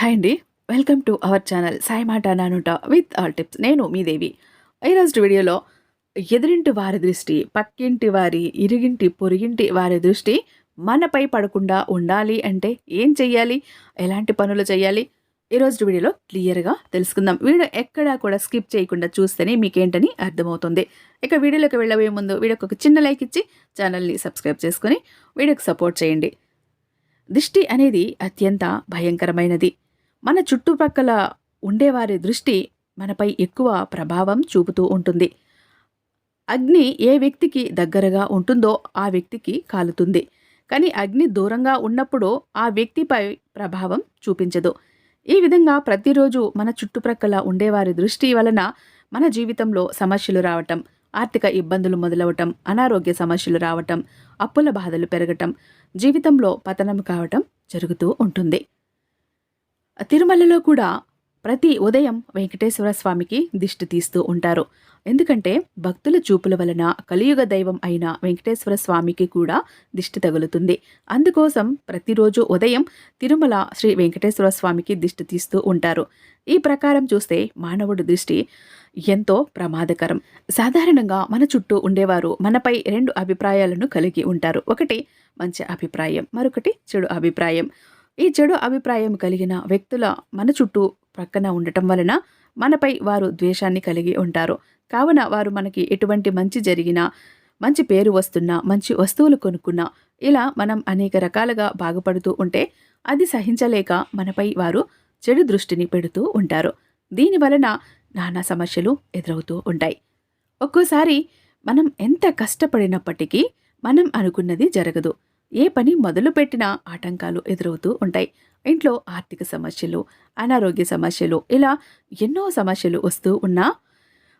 Hi అండి. Welcome to our channel Sai మాట నానుట విత్ ఆల్ టిప్స్ నేను మీ దేవి. ఈరోజు వీడియోలో ఎదురింటి వారి దృష్టి పక్కింటి వారి ఇరిగింటి పొరిగింటి వారి దృష్టి మనపై పడకుండా ఉండాలి అంటే ఏం చెయ్యాలి? ఎలాంటి పనులు చేయాలి ఈరోజు వీడియోలో క్లియర్గా తెలుసుకుందాం. వీడియో ఎక్కడా కూడా స్కిప్ చేయకుండా చూస్తేనే మీకేంటని అర్థమవుతుంది. ఇక వీడియోలోకి వెళ్ళబోయే ముందు వీడియోకి ఒక చిన్న లైక్ ఇచ్చి ఛానల్ని సబ్స్క్రైబ్ చేసుకొని వీడియోకి సపోర్ట్ చేయండి. దిష్టి అనేది అత్యంత భయంకరమైనది. మన చుట్టుపక్కల ఉండేవారి దృష్టి మనపై ఎక్కువ ప్రభావం చూపుతూ ఉంటుంది. అగ్ని ఏ వ్యక్తికి దగ్గరగా ఉంటుందో ఆ వ్యక్తికి కాలుతుంది. కానీ అగ్ని దూరంగా ఉన్నప్పుడు ఆ వ్యక్తిపై ప్రభావం చూపించదు. ఈ విధంగా ప్రతిరోజు మన చుట్టుప్రక్కల ఉండేవారి దృష్టి వలన మన జీవితంలో సమస్యలు రావటం ఆర్థిక ఇబ్బందులు మొదలవటం అనారోగ్య సమస్యలు రావటం అప్పుల బాధలు పెరగటం జీవితంలో పతనం కావటం జరుగుతూ ఉంటుంది. తిరుమలలో కూడా ప్రతి ఉదయం వెంకటేశ్వర స్వామికి దిష్టి తీస్తూ ఉంటారు. ఎందుకంటే భక్తుల చూపుల వలన కలియుగ దైవం అయిన వెంకటేశ్వర స్వామికి కూడా దిష్టి తగులుతుంది. అందుకోసం ప్రతిరోజు ఉదయం తిరుమల శ్రీ వెంకటేశ్వర స్వామికి దిష్టి తీస్తూ ఉంటారు. ఈ ప్రకారం చూస్తే మానవుడి దృష్టి ఎంతో ప్రమాదకరం. సాధారణంగా మన చుట్టూ ఉండేవారు మనపై రెండు అభిప్రాయాలను కలిగి ఉంటారు. ఒకటి మంచి అభిప్రాయం. మరొకటి చెడు అభిప్రాయం. ఈ చెడు అభిప్రాయం కలిగిన వ్యక్తుల మన చుట్టూ ప్రక్కన ఉండటం వలన మనపై వారు ద్వేషాన్ని కలిగి ఉంటారు. కావున వారు మనకి ఎటువంటి మంచి జరిగినా మంచి పేరు వస్తున్నా మంచి వస్తువులు కొనుక్కున్నా ఇలా మనం అనేక రకాలుగా బాగుపడుతూ ఉంటే అది సహించలేక మనపై వారు చెడు దృష్టిని పెడుతూ ఉంటారు. దీని వలన నానా సమస్యలు ఎదురవుతూ ఉంటాయి. ఒక్కోసారి మనం ఎంత కష్టపడినప్పటికీ మనం అనుకున్నది జరగదు. ఏ పని మొదలుపెట్టినా ఆటంకాలు ఎదురవుతూ ఉంటాయి. ఇంట్లో ఆర్థిక సమస్యలు అనారోగ్య సమస్యలు ఇలా ఎన్నో సమస్యలు వస్తూ ఉన్నా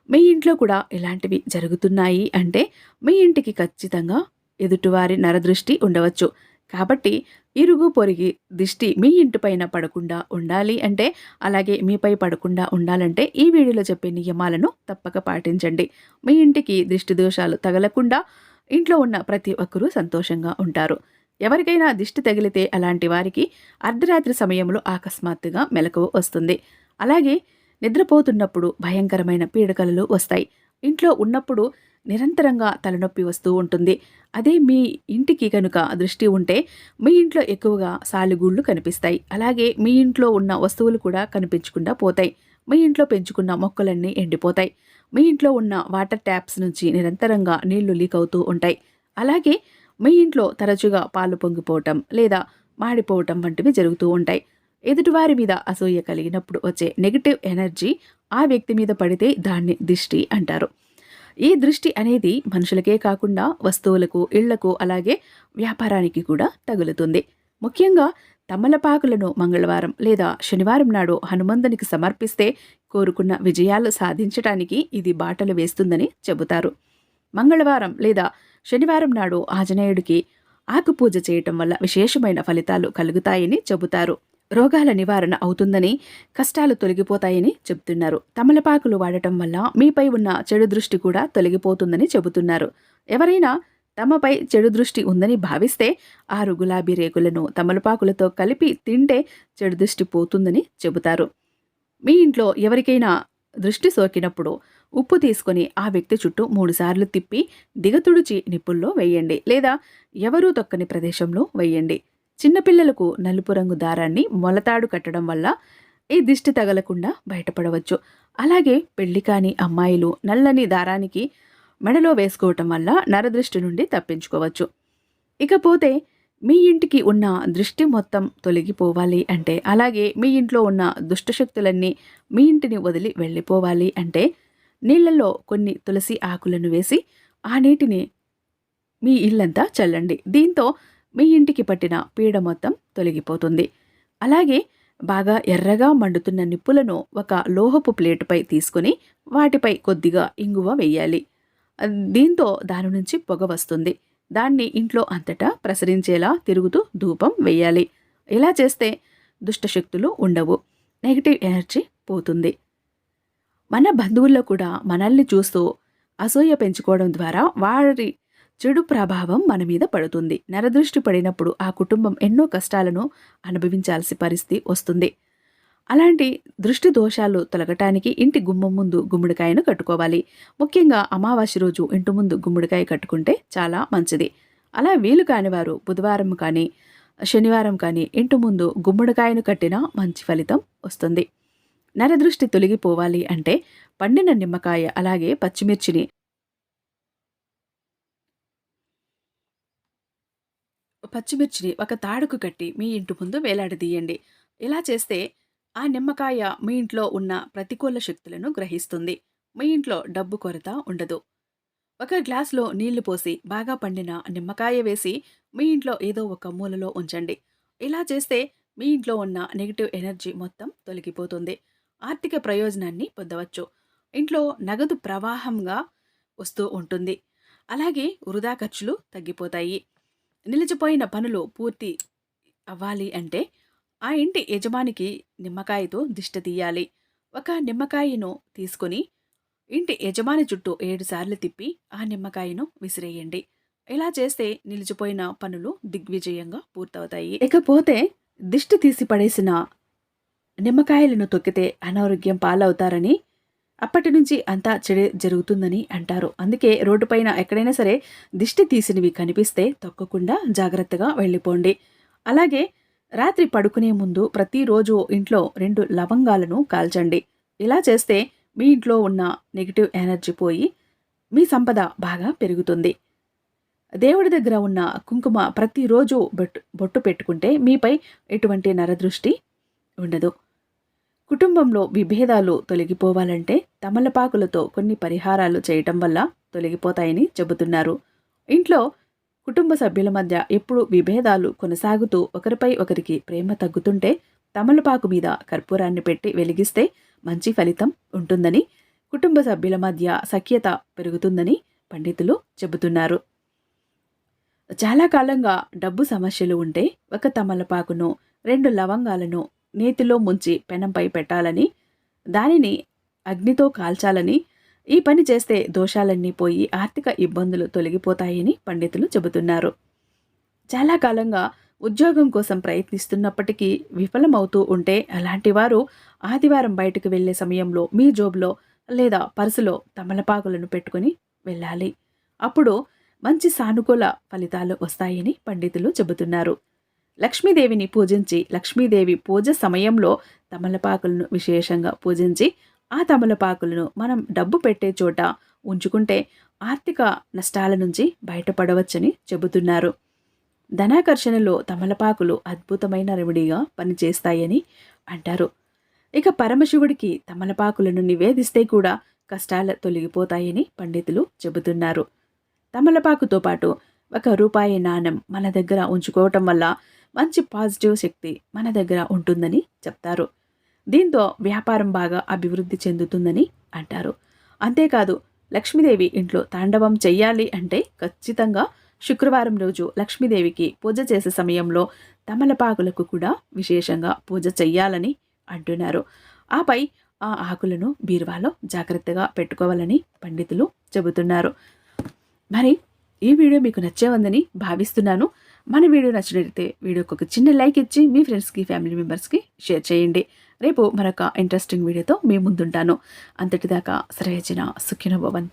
మీ ఇంట్లో కూడా ఇలాంటివి జరుగుతున్నాయి అంటే మీ ఇంటికి ఖచ్చితంగా ఎదుటివారి నరదృష్టి ఉండవచ్చు. కాబట్టి ఇరుగు పొరిగి దిష్టి మీ ఇంటిపైన పడకుండా ఉండాలి అంటే అలాగే మీపై పడకుండా ఉండాలంటే ఈ వీడియోలో చెప్పే నియమాలను తప్పక పాటించండి. మీ ఇంటికి దృష్టి దోషాలు తగలకుండా ఇంట్లో ఉన్న ప్రతి ఒక్కరూ సంతోషంగా ఉంటారు. ఎవరికైనా దిష్టి తగిలితే అలాంటి వారికి అర్ధరాత్రి సమయంలో అకస్మాత్తుగా మెలకువ వస్తుంది. అలాగే నిద్రపోతున్నప్పుడు భయంకరమైన పీడకలలు వస్తాయి. ఇంట్లో ఉన్నప్పుడు నిరంతరంగా తలనొప్పి వస్తూ ఉంటుంది. అదే మీ ఇంటికి కనుక దృష్టి ఉంటే మీ ఇంట్లో ఎక్కువగా సాలిగూళ్ళు కనిపిస్తాయి. అలాగే మీ ఇంట్లో ఉన్న వస్తువులు కూడా కనిపించకుండా పోతాయి. మీ ఇంట్లో పెంచుకున్న మొక్కలన్నీ ఎండిపోతాయి. మీ ఇంట్లో ఉన్న వాటర్ ట్యాప్స్ నుంచి నిరంతరంగా నీళ్ళు లీక్ అవుతూ ఉంటాయి. అలాగే మీ ఇంట్లో తరచుగా పాలు పొంగిపోవటం లేదా మాడిపోవటం వంటివి జరుగుతూ ఉంటాయి. ఎదుటివారి మీద అసూయ కలిగినప్పుడు వచ్చే నెగిటివ్ ఎనర్జీ ఆ వ్యక్తి మీద పడితే దాన్ని దిష్టి అంటారు. ఈ దృష్టి అనేది మనుషులకే కాకుండా వస్తువులకు ఇళ్ళకు అలాగే వ్యాపారానికి కూడా తగులుతుంది. ముఖ్యంగా తమలపాకులను మంగళవారం లేదా శనివారం నాడు హనుమంతునికి సమర్పిస్తే కోరుకున్న విజయాలు సాధించటానికి ఇది బాటలు వేస్తుందని చెబుతారు. మంగళవారం లేదా శనివారం నాడు ఆంజనేయుడికి ఆకుపూజ చేయటం వల్ల విశేషమైన ఫలితాలు కలుగుతాయని చెబుతారు. రోగాల నివారణ అవుతుందని కష్టాలు తొలగిపోతాయని చెబుతున్నారు. తమలపాకులు వాడటం వల్ల మీపై ఉన్న చెడు దృష్టి కూడా తొలగిపోతుందని చెబుతున్నారు. ఎవరైనా తమపై చెడు దృష్టి ఉందని భావిస్తే ఆరు గులాబీ రేకులను తమలపాకులతో కలిపి తింటే చెడు దృష్టి పోతుందని చెబుతారు. మీ ఇంట్లో ఎవరికైనా దృష్టి సోకినప్పుడు ఉప్పు తీసుకొని ఆ వ్యక్తి చుట్టూ మూడుసార్లు తిప్పి దిగతుడిచి నిప్పుల్లో వేయండి లేదా ఎవరూ తొక్కని ప్రదేశంలో వేయండి. చిన్నపిల్లలకు నలుపు రంగు దారాన్ని మొలతాడు కట్టడం వల్ల ఈ దిష్టి తగలకుండా బయటపడవచ్చు. అలాగే పెళ్ళి కాని అమ్మాయిలు నల్లని దారానికి మెడలో వేసుకోవటం వల్ల నరదృష్టి నుండి తప్పించుకోవచ్చు. ఇకపోతే మీ ఇంటికి ఉన్న దృష్టి మొత్తం తొలగిపోవాలి అంటే అలాగే మీ ఇంట్లో ఉన్న దుష్టశక్తులన్నీ మీ ఇంటిని వదిలి వెళ్ళిపోవాలి అంటే నీళ్ళలో కొన్ని తులసి ఆకులను వేసి ఆ నీటిని మీ ఇల్లంతా చల్లండి. దీంతో మీ ఇంటికి పట్టిన పీడ మొత్తం తొలగిపోతుంది. అలాగే బాగా ఎర్రగా మండుతున్న నిప్పులను ఒక లోహపు ప్లేటుపై తీసుకుని వాటిపై కొద్దిగా ఇంగువ వేయాలి. దీంతో దాని నుంచి పొగ వస్తుంది. దాన్ని ఇంట్లో అంతటా ప్రసరించేలా తిరుగుతూ ధూపం వేయాలి. ఇలా చేస్తే దుష్టశక్తులు ఉండవు. నెగిటివ్ ఎనర్జీ పోతుంది. మన బంధువుల్లో కూడా మనల్ని చూస్తూ అసూయ పెంచుకోవడం ద్వారా వారి చెడు ప్రభావం మన మీద పడుతుంది. నరదృష్టి పడినప్పుడు ఆ కుటుంబం ఎన్నో కష్టాలను అనుభవించాల్సి పరిస్థితి వస్తుంది. అలాంటి దృష్టి దోషాలు తొలగటానికి ఇంటి గుమ్మం ముందు గుమ్మడికాయను కట్టుకోవాలి. ముఖ్యంగా అమావాస్య రోజు ఇంటి ముందు గుమ్మడికాయ కట్టుకుంటే చాలా మంచిది. అలా వీలు కాని వారు బుధవారం కానీ శనివారం కానీ ఇంటి ముందు గుమ్మడికాయను కట్టినా మంచి ఫలితం వస్తుంది. నరదృష్టి తొలగిపోవాలి అంటే పండిన నిమ్మకాయ అలాగే పచ్చిమిర్చిని పచ్చిమిర్చిని ఒక తాడుకు కట్టి మీ ఇంటి ముందు వేలాడదీయండి. ఇలా చేస్తే ఆ నిమ్మకాయ మీ ఇంట్లో ఉన్న ప్రతికూల శక్తులను గ్రహిస్తుంది. మీ ఇంట్లో డబ్బు కొరత ఉండదు. ఒక గ్లాసులో నీళ్ళు పోసి బాగా పండిన నిమ్మకాయ వేసి మీ ఇంట్లో ఏదో ఒక మూలలో ఉంచండి. ఇలా చేస్తే మీ ఇంట్లో ఉన్న నెగిటివ్ ఎనర్జీ మొత్తం తొలగిపోతుంది. ఆర్థిక ప్రయోజనాన్ని పొందవచ్చు. ఇంట్లో నగదు ప్రవాహంగా వస్తూ ఉంటుంది. అలాగే వృధా ఖర్చులు తగ్గిపోతాయి. నిలిచిపోయిన పనులు పూర్తి అవ్వాలి అంటే ఆ ఇంటి యజమానికి నిమ్మకాయతో దిష్ట తీయాలి. ఒక నిమ్మకాయను తీసుకొని ఇంటి యజమాని చుట్టూ ఏడుసార్లు తిప్పి ఆ నిమ్మకాయను విసిరేయండి. ఇలా చేస్తే నిలిచిపోయిన పనులు దిగ్విజయంగా పూర్తవుతాయి. ఇకపోతే దిష్టి తీసి పడేసిన నిమ్మకాయలను తొక్కితే అనారోగ్యం పాలవుతారని అప్పటి నుంచి అంతా చెడు జరుగుతుందని అంటారు. అందుకే రోడ్డుపైన ఎక్కడైనా సరే దిష్టి తీసినవి కనిపిస్తే తొక్కకుండా జాగ్రత్తగా వెళ్ళిపోండి. అలాగే రాత్రి పడుకునే ముందు ప్రతిరోజు ఇంట్లో రెండు లవంగాలను కాల్చండి. ఇలా చేస్తే మీ ఇంట్లో ఉన్న నెగిటివ్ ఎనర్జీ పోయి మీ సంపద బాగా పెరుగుతుంది. దేవుడి దగ్గర ఉన్న కుంకుమ ప్రతిరోజు బొట్టు బొట్టు పెట్టుకుంటే మీపై ఎటువంటి నరదృష్టి ఉండదు. కుటుంబంలో విభేదాలు తొలగిపోవాలంటే తమలపాకులతో కొన్ని పరిహారాలు చేయటం వల్ల తొలగిపోతాయని చెబుతున్నారు. ఇంట్లో కుటుంబ సభ్యుల మధ్య ఎప్పుడు విభేదాలు కొనసాగుతూ ఒకరిపై ఒకరికి ప్రేమ తగ్గుతుంటే తమలపాకు మీద కర్పూరాన్ని పెట్టి వెలిగిస్తే మంచి ఫలితం ఉంటుందని కుటుంబ సభ్యుల మధ్య సఖ్యత పెరుగుతుందని పండితులు చెబుతున్నారు. చాలా కాలంగా డబ్బు సమస్యలు ఉంటే ఒక తమలపాకును రెండు లవంగాలను నేతిలో ముంచి పెనంపై పెట్టాలని దానిని అగ్నితో కాల్చాలని ఈ పని చేస్తే దోషాలన్నీ పోయి ఆర్థిక ఇబ్బందులు తొలగిపోతాయని పండితులు చెబుతున్నారు. చాలా కాలంగా ఉద్యోగం కోసం ప్రయత్నిస్తున్నప్పటికీ విఫలమవుతూ ఉంటే అలాంటి వారు ఆదివారం బయటకు వెళ్ళే సమయంలో మీ జోబులో లేదా పర్సులో తమలపాకులను పెట్టుకుని వెళ్ళాలి. అప్పుడు మంచి సానుకూల ఫలితాలు వస్తాయని పండితులు చెబుతున్నారు. లక్ష్మీదేవిని పూజించి లక్ష్మీదేవి పూజ సమయంలో తమలపాకులను విశేషంగా పూజించి ఆ తమలపాకులను మనం డబ్బు పెట్టే చోట ఉంచుకుంటే ఆర్థిక నష్టాల నుంచి బయటపడవచ్చని చెబుతున్నారు. ధనాకర్షణలో తమలపాకులు అద్భుతమైన రెమెడీగా పనిచేస్తాయని అంటారు. ఇక పరమశివుడికి తమలపాకులను నివేదిస్తే కూడా కష్టాలు తొలగిపోతాయని పండితులు చెబుతున్నారు. తమలపాకుతో పాటు ఒక రూపాయి నాణం మన దగ్గర ఉంచుకోవటం వల్ల మంచి పాజిటివ్ శక్తి మన దగ్గర ఉంటుందని చెప్తారు. దీంతో వ్యాపారం బాగా అభివృద్ధి చెందుతుందని అంటారు. అంతేకాదు లక్ష్మీదేవి ఇంట్లో తాండవం చెయ్యాలి అంటే ఖచ్చితంగా శుక్రవారం రోజు లక్ష్మీదేవికి పూజ చేసే సమయంలో తమలపాకులకు కూడా విశేషంగా పూజ చెయ్యాలని అంటున్నారు. ఆపై ఆ ఆకులను బీరువాలో జాగ్రత్తగా పెట్టుకోవాలని పండితులు చెబుతున్నారు. మరి ఈ వీడియో మీకు నచ్చే ఉందని భావిస్తున్నాను. మన వీడియో నచ్చినట్లయితే వీడియోకి ఒక చిన్న లైక్ ఇచ్చి మీ ఫ్రెండ్స్కి ఫ్యామిలీ మెంబర్స్కి షేర్ చేయండి. రేపు మరొక ఇంట్రెస్టింగ్ వీడియోతో మీ ముందుంటాను. అంతటిదాకా శ్రేయజన సుఖినభవంతు